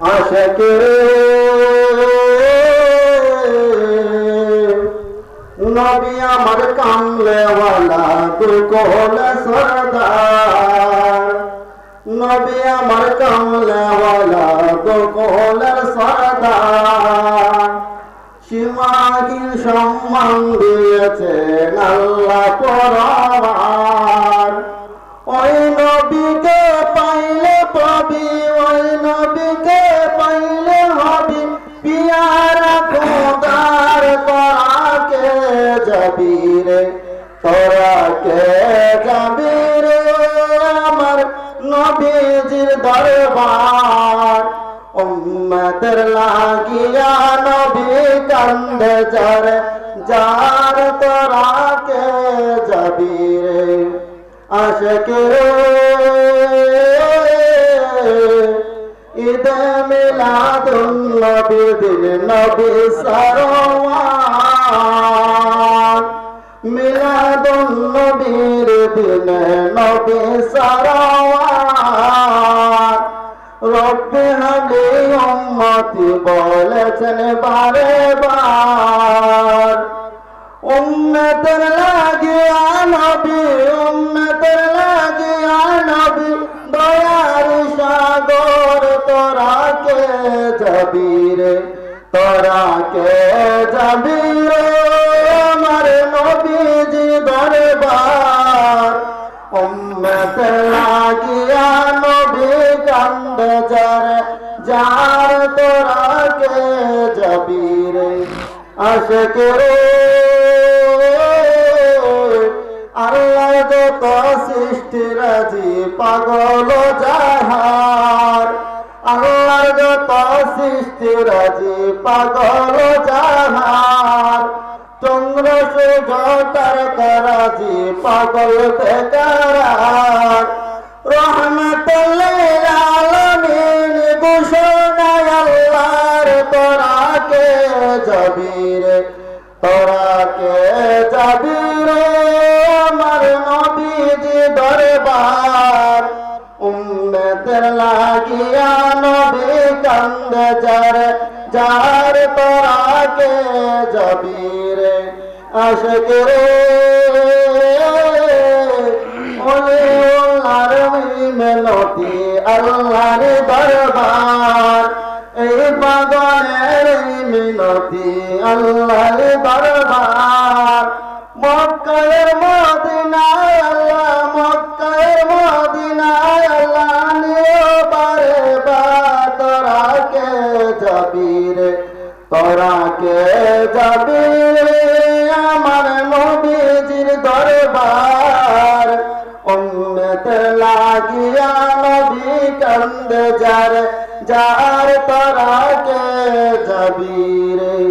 আশকে নবী আমার কামলেওয়ালা দুকল সরদার। নবী আমার কামলেওয়ালা দুকল সরদার। সীমাহীন সম্মান দিয়েছেন আল্লাহ পরাবার যাবি রে তোরাকে যাবি আমার নবীজির দরবার? উম্মতের লাগিয়া নবী কান্দে যারে, যার তোরাকে যাবি রে? আশকে ঈদে মিলাদুন নবী দিন নবী সরওয়ার মিলাদুন নবীর দিন নবী সরওয়ার রব্বে হাবলি উম্মতি বলেছেন বারে বার উম্মতের লাগিয়া নবী, উম্মতের লাগিয়া নবী। দয়ার সাগর তোরাকে যাবি রে? যাবি রে? যার তোরাকে যাবি রে। রে আল্লাহ যত সৃষ্টি রাজি, পাগল যাহার আল্লাহ যত সৃষ্টি রাজি, পাগল যাহার চন্দ্র সুগতার করাজি, পাগল বেকার আল্লাহর তোরাকে যাবি রে, তোরাকে যাবি রে, আমার নবীজি দরবার। উম্মতের লাগিয়া নবী কান্দে যার যার তোরাকে যাবি রে, আশকে ওলে ওলার মেলতি আল্লাহর দরবার। মিনতি আল্লাহর দরবার। মক্কায়ের মদিনায় আল্লাহ মক্কায়ের মদিনায় আল্লাহ নিও বারে বার তোরাকে যাবি রে তোরাকে যাবি রে আমার নবীজির দরবার। উম্মতে লাগিয়া নবী কান্দে যার যার তারাকে যাবি রে।